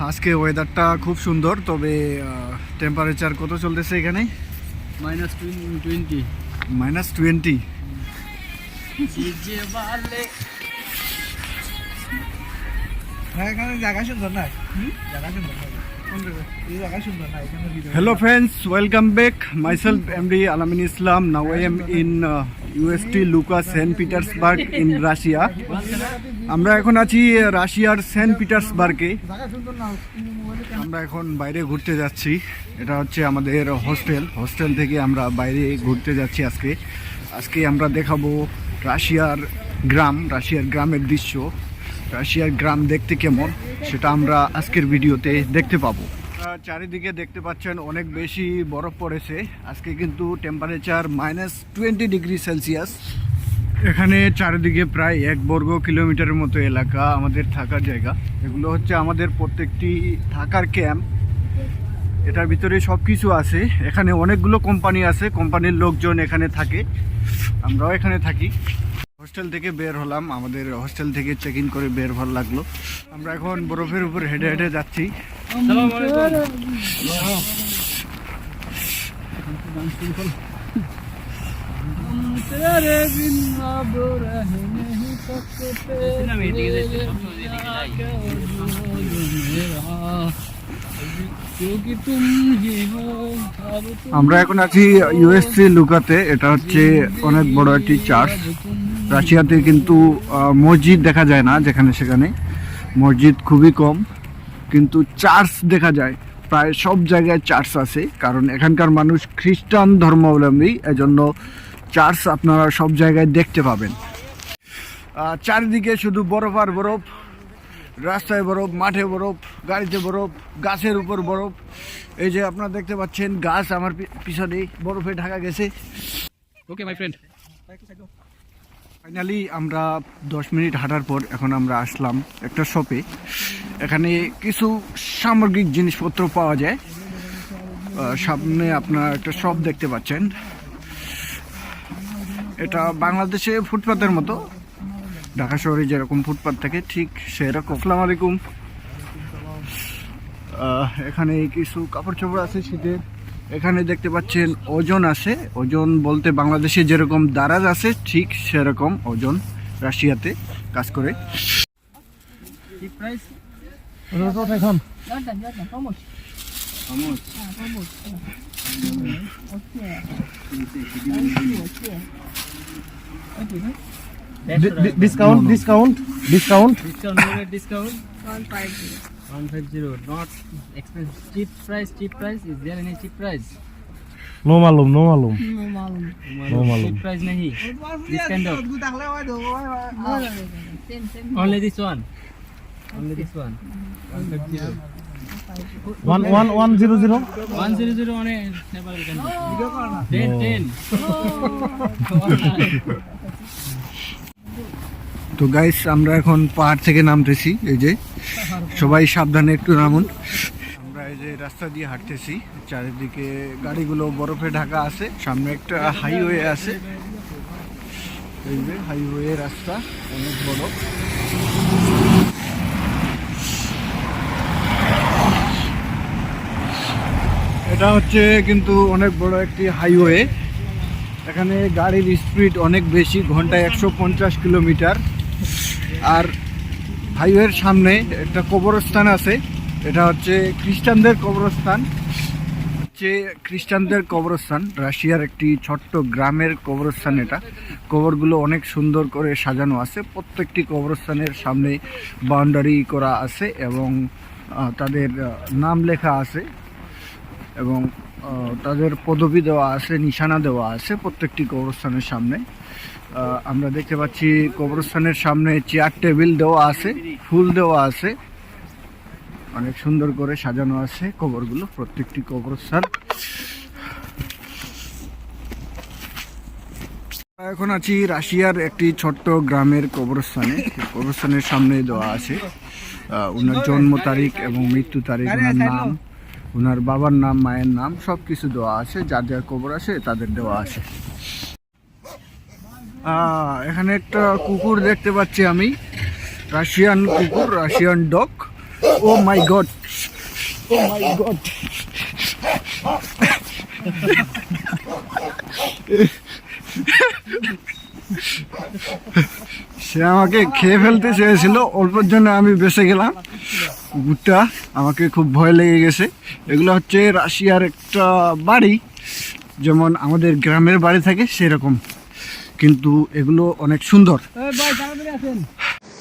আজকে ওয়েদারটা খুব সুন্দর তবে টেম্পারেচার কত চলতেছে এখানে? মাইনাস টোয়েন্টি মাইনাস টোয়েন্টি হ্যাঁ এখানে জায়গা সুন্দর না? জায়গা সুন্দর না? এই জায়গা সুন্দর না UST Lucas St. Petersburg in Russia. আমরা এখন আছি রাশিয়ার সেন্ট পিটার্সবার্গে আমরা এখন বাইরে ঘুরতে যাচ্ছি। এটা হচ্ছে আমাদের হোস্টেল হোস্টেল থেকে আমরা বাইরে ঘুরতে যাচ্ছি আজকে। আজকে আমরা দেখাবো রাশিয়ার গ্রাম রাশিয়ার গ্রামের দৃশ্য। রাশিয়ার গ্রাম দেখতে কেমন, সেটা আমরা আজকের ভিডিওতে দেখতে পাবো। আহ, চারিদিকে দেখতে পাচ্ছেন অনেক বেশি বরফ পড়েছে। আজকে কিন্তু temperature minus twenty degree Celsius এখানে চারিদিকে প্রায় এক বর্গ কিলোমিটারের মতো এলাকা আমাদের থাকার জায়গা। এগুলো হচ্ছে আমাদের প্রত্যেকটি থাকার ক্যাম্প এটার ভিতরে সব কিছু আছে। এখানে অনেকগুলো কোম্পানি আছে। কোম্পানির লোকজন এখানে থাকে। আমরাও এখানে থাকি। হোস্টেল থেকে বের হলাম। আমাদের হোস্টেল থেকে চেক ইন করে বের ভালো লাগল। আমরা এখন বরফের উপর হেঁটে হেঁটে যাচ্ছি। আমরা এখন আছি ইউএসসি লুকাতে। এটা হচ্ছে অনেক বড় একটি চার্চ রাশিয়াতে কিন্তু মসজিদ দেখা যায় না যেখানে সেখানে। মসজিদ খুবই কম। কিন্তু চার্চ দেখা যায়। প্রায় সব জায়গায় চার্চ আছে, কারণ এখানকার মানুষ খ্রিস্টান ধর্মাবলম্বী, এজন্য চার্চ আপনারা সব জায়গায় দেখতে পাবেন। চারিদিকে শুধু বরফ আর বরফ, রাস্তায় বরফ, মাঠে বরফ, গাড়িতে বরফ, গাছের উপর বরফ। এই যে আপনারা দেখতে পাচ্ছেন, গাছ আমার পিছনে বরফে ঢাকা গেছে। ওকে মাই ফ্রেন্ড ফাইনালি আমরা দশ মিনিট হাঁটার পর এখন আমরা আসলাম একটা শপে এখানে কিছু সামগ্রিক জিনিসপত্র পাওয়া যায়। সামনে আপনার একটা শপ দেখতে পাচ্ছেন। এটা বাংলাদেশে ফুটপাতের মতো। ঢাকা শহরে যেরকম ফুটপাত থাকে, ঠিক সেরকম। আসসালামু আলাইকুম। এখানে কিছু কাপড় চোপড় আছে শীতের এখানে দেখতে পাচ্ছেন ওজন আছে। ওজন বলতে বাংলাদেশে যেরকম দারাজ আছে ঠিক সেরকম ওজন রাশিয়াতে কাজ করে. Otwieraj. ডিসকাউন্ট ডিসকাউন্ট ডিসকাউন্ট তো গাইস আমরা এখন পাহাড় থেকে নামতেছি এই যে। সবাই সাবধানে একটু নামুন। আমরা এই যে রাস্তা দিয়ে হাঁটতেছি, চারিদিকে গাড়িগুলো বরফে ঢাকা আছে, সামনে একটা হাইওয়ে আছে। এই যে হাইওয়ে রাস্তা, অনেক বড়। এটা হচ্ছে কিন্তু অনেক বড় একটি হাইওয়ে এখানে গাড়ির স্পিড অনেক বেশি, ঘন্টায় একশো পঞ্চাশ কিলোমিটার। আর হাইওয়ের সামনে একটা কবরস্থান আছে। এটা হচ্ছে খ্রিস্টানদের কবরস্থান। হচ্ছে খ্রিস্টানদের কবরস্থান। রাশিয়ার একটি ছোট্ট গ্রামের কবরস্থান এটা। কবরগুলো অনেক সুন্দর করে সাজানো আছে। প্রত্যেকটি কবরস্থানের সামনে বাউন্ডারি করা আছে এবং তাদের নাম লেখা আছে এবং তাদের পদবি দেওয়া আছে, নিশানা দেওয়া আছে প্রত্যেকটি কবরস্থানের সামনে। আমরা দেখতে পাচ্ছি কবরস্থানের সামনে চেয়ার টেবিল দেওয়া আছে, ফুল দেওয়া আছে। অনেক সুন্দর করে সাজানো আছে কবরগুলো, প্রত্যেকটি কবরস্থান। এখন আছি রাশিয়ার একটি ছোট্ট গ্রামের কবরস্থানে। কবরস্থানের সামনে দেওয়া আছে। ওনার জন্ম তারিখ এবং মৃত্যু তারিখ ওনার নাম ওনার বাবার নাম, মায়ের নাম সব কিছু দেওয়া আছে। যার যার কবর আছে, তাদের দেওয়া আছে। এখানে একটা কুকুর দেখতে পাচ্ছি আমি। রাশিয়ান কুকুর, Russian dog. Oh my god. Oh my god. সে আমাকে খেয়ে ফেলতে চেয়েছিল, অল্পের জন্য আমি বেঁচে গেলাম। গুটটা আমাকে খুব ভয় লেগে গেছে। এগুলো হচ্ছে রাশিয়ার একটা বাড়ি, যেমন আমাদের গ্রামের বাড়ি থাকে সেরকম। কিন্তু এগুলো অনেক সুন্দর।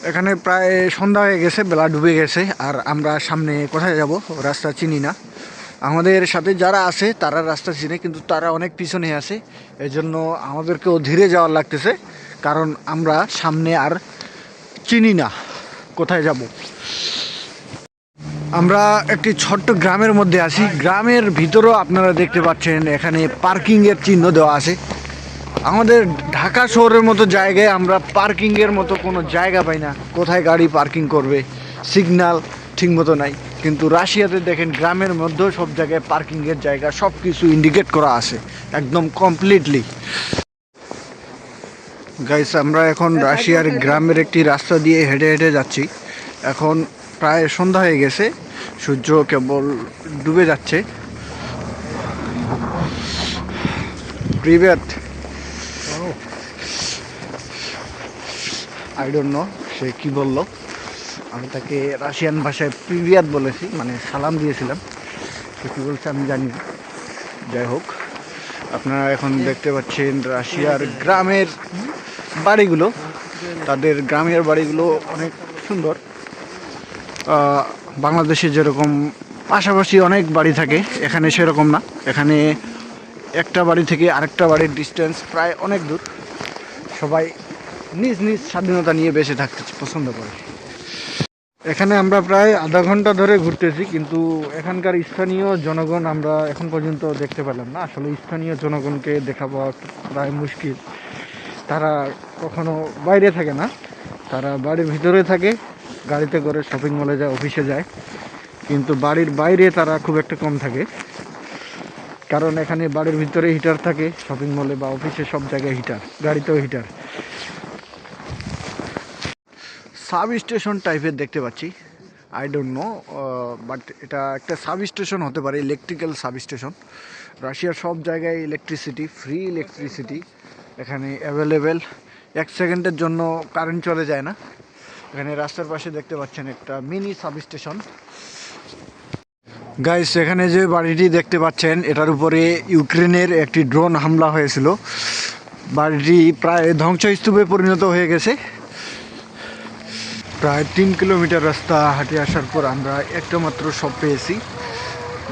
এখানে প্রায় সন্ধ্যা হয়ে গেছে বেলা ডুবে গেছে আর আমরা সামনে কোথায় যাব রাস্তা চিনি না। আমাদের সাথে যারা আছে তারা রাস্তা চিনে কিন্তু তারা অনেক পিছনে আছে। এজন্য আমাদেরকেও ধীরে যাওয়ার লাগতেছে কারণ আমরা সামনে আর চিনি না কোথায় যাব। আমরা একটি ছোট্ট গ্রামের মধ্যে আছি। গ্রামের ভিতরেও আপনারা দেখতে পাচ্ছেন এখানে পার্কিংয়ের চিহ্ন দেওয়া আছে। আমাদের ঢাকা শহরের মতো জায়গায় আমরা পার্কিংয়ের মতো কোনো জায়গা পাই না। কোথায় গাড়ি পার্কিং করবে সিগন্যাল ঠিক মতো নাই। কিন্তু রাশিয়াতে দেখেন গ্রামের মধ্যেও সব জায়গায় পার্কিংয়ের জায়গা সব কিছু ইন্ডিকেট করা আছে একদম কমপ্লিটলি গাইস আমরা এখন রাশিয়ার গ্রামের একটি রাস্তা দিয়ে হেঁটে হেঁটে যাচ্ছি। এখন প্রায় সন্ধ্যা হয়ে গেছে সূর্য কেবল ডুবে যাচ্ছে। প্রিভেট আই ডোন্ট নো সে কি বলল? আমি তাকে রাশিয়ান ভাষায় প্রিভিয়াত বলেছি মানে সালাম দিয়েছিলাম। সে কী বলছে আমি জানি যাই হোক, আপনারা এখন দেখতে পাচ্ছেন রাশিয়ার গ্রামের বাড়িগুলো। তাদের গ্রামের বাড়িগুলো অনেক সুন্দর। বাংলাদেশে যেরকম পাশাপাশি অনেক বাড়ি থাকে, এখানে সেরকম না। এখানে একটা বাড়ি থেকে আরেকটা বাড়ির ডিস্টেন্স প্রায় অনেক দূর। সবাই নিজ নিজ স্বাধীনতা নিয়ে বেঁচে থাকতে পছন্দ করে। এখানে আমরা প্রায় আধা ঘণ্টা ধরে ঘুরতেছি, কিন্তু এখানকার স্থানীয় জনগণ আমরা এখন পর্যন্ত দেখতে পেলাম না। আসলে স্থানীয় জনগণকে দেখা পাওয়া প্রায় মুশকিল। তারা কখনো বাইরে থাকে না। তারা বাড়ির ভিতরে থাকে, গাড়িতে করে শপিং মলে যায়, অফিসে যায়। কিন্তু বাড়ির বাইরে তারা খুব একটা কম থাকে। কারণ এখানে বাড়ির ভিতরে হিটার থাকে শপিং মলে বা অফিসে সব জায়গায় হিটার গাড়িতেও হিটার সাব স্টেশন টাইপের দেখতে পাচ্ছি। আই ডোন্ট নো বাট এটা একটা সাব স্টেশন হতে পারে ইলেকট্রিক্যাল সাব স্টেশন রাশিয়ার সব জায়গায় ইলেকট্রিসিটি ফ্রি ইলেকট্রিসিটি এখানে অ্যাভেলেবেল এক সেকেন্ডের জন্য কারেন্ট চলে যায় না। এখানে রাস্তার পাশে দেখতে পাচ্ছেন একটা মিনি সাব স্টেশন গাইস এখানে যে বাড়িটি দেখতে পাচ্ছেন, এটার উপরে ইউক্রেনের একটি ড্রোন হামলা হয়েছিল। বাড়িটি প্রায় ধ্বংসস্তূপে পরিণত হয়ে গেছে। প্রায় তিন কিলোমিটার রাস্তা হাঁটে আসার পর আমরা একটা মাত্র শপ পেয়েছি।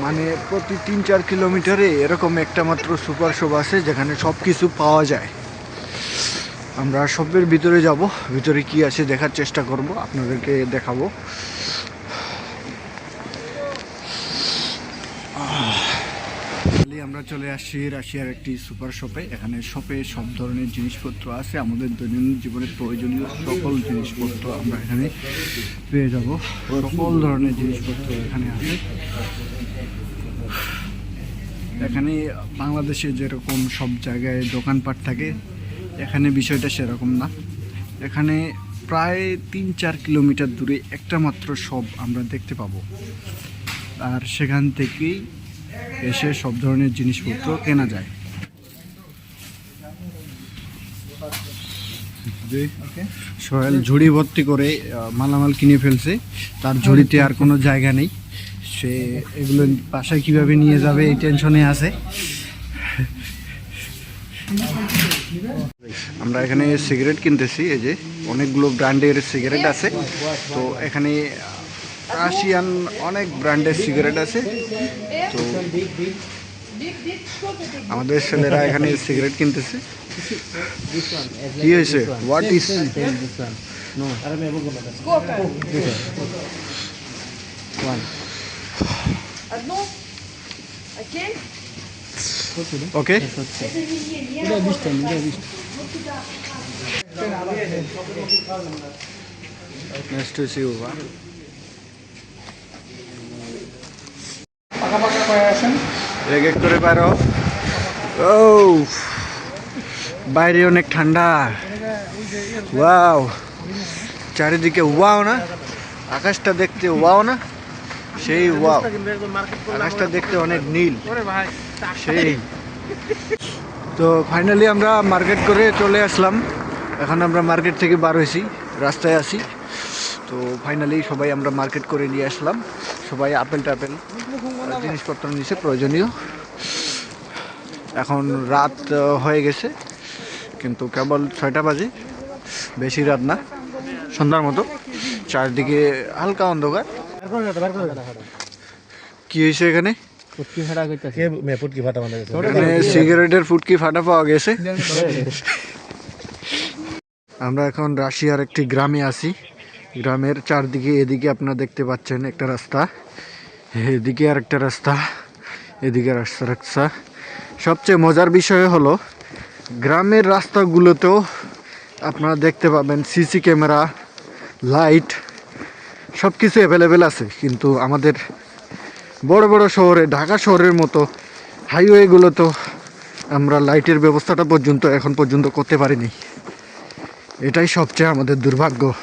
মানে প্রতি তিন চার কিলোমিটারে এরকম একটা মাত্র সুপার শপ আছে যেখানে সব কিছু পাওয়া যায়। আমরা শপের ভিতরে যাব, ভিতরে কি আছে দেখার চেষ্টা করব, আপনাদেরকে দেখাবো ফাইনালি আমরা চলে আসছি রাশিয়ার একটি সুপার শপে। এখানে শপে সব ধরনের জিনিসপত্র আছে। আমাদের দৈনন্দিন জীবনের প্রয়োজনীয় সকল জিনিসপত্র আমরা এখানে পেয়ে যাব। সকল ধরনের জিনিসপত্র এখানে আছে। এখানে বাংলাদেশে যেরকম সব জায়গায় দোকানপাট থাকে, এখানে বিষয়টা সেরকম না। এখানে প্রায় তিন চার কিলোমিটার দূরে একটা মাত্র শপ আমরা দেখতে পাবো। আর সেখান থেকেই এসে সব ধরনের জিনিসপত্র কেনা যায়। সোহেল ঝুড়ি ভর্তি করে মালামাল কিনে ফেলছে। তার ঝুড়িতে আর কোনো জায়গা নেই। সে এগুলো বাসায় কীভাবে নিয়ে যাবে এই টেনশনে আছে। আমরা এখানে সিগারেট কিনতেছি, এই যে অনেকগুলো ব্র্যান্ডের সিগারেট আছে। তো এখানে রাশিয়ান অনেক ব্র্যান্ডের সিগারেট আছে। তো আমাদের ছেলেরা এখানে সিগারেট কিনতেছে কি হয়েছে what is okay Nice to see you. Huh? এক এক করে পারো ও বাইরে অনেক ঠান্ডা। ওয়াও, চারিদিকে ওয়াও না? আকাশটা দেখতে ওয়াও না? সেই ওয়াও। আকাশটা দেখতে অনেক নীল। সেই। তো ফাইনালি আমরা মার্কেট করে চলে আসলাম। এখন আমরা মার্কেট থেকে বার হয়েছি, রাস্তায় আছি। তো ফাইনালি সবাই আমরা মার্কেট করে নিয়ে আসলাম। সবাই আপেল টাপেল জিনিসপত্র নিচে প্রয়োজনীয়। এখন রাত হয়ে গেছে কিন্তু কেবল ছয়টা বাজে বেশি রাত না সন্ধ্যার মতো। চারদিকে হালকা অন্ধকার। কি হয়েছে এখানে সিগারেটের ফুটকি ফাটা পাওয়া গেছে। আমরা এখন রাশিয়ার একটি গ্রামে আছি। গ্রামের চারদিকে এদিকে আপনারা দেখতে পাচ্ছেন একটা রাস্তা। এদিকে আর একটা রাস্তা, এদিকে রাস্তা রাস্তা। সবচেয়ে মজার বিষয় হলো, গ্রামের রাস্তাগুলোতেও আপনারা দেখতে পাবেন সিসি ক্যামেরা, লাইট সব কিছু অ্যাভেলেবেল আছে। কিন্তু আমাদের বড় বড় শহরে, ঢাকা শহরের মতো হাইওয়েগুলো তো আমরা লাইটের ব্যবস্থাটা পর্যন্ত, এখন পর্যন্ত করতে পারিনি। এটাই সবচেয়ে আমাদের দুর্ভাগ্য।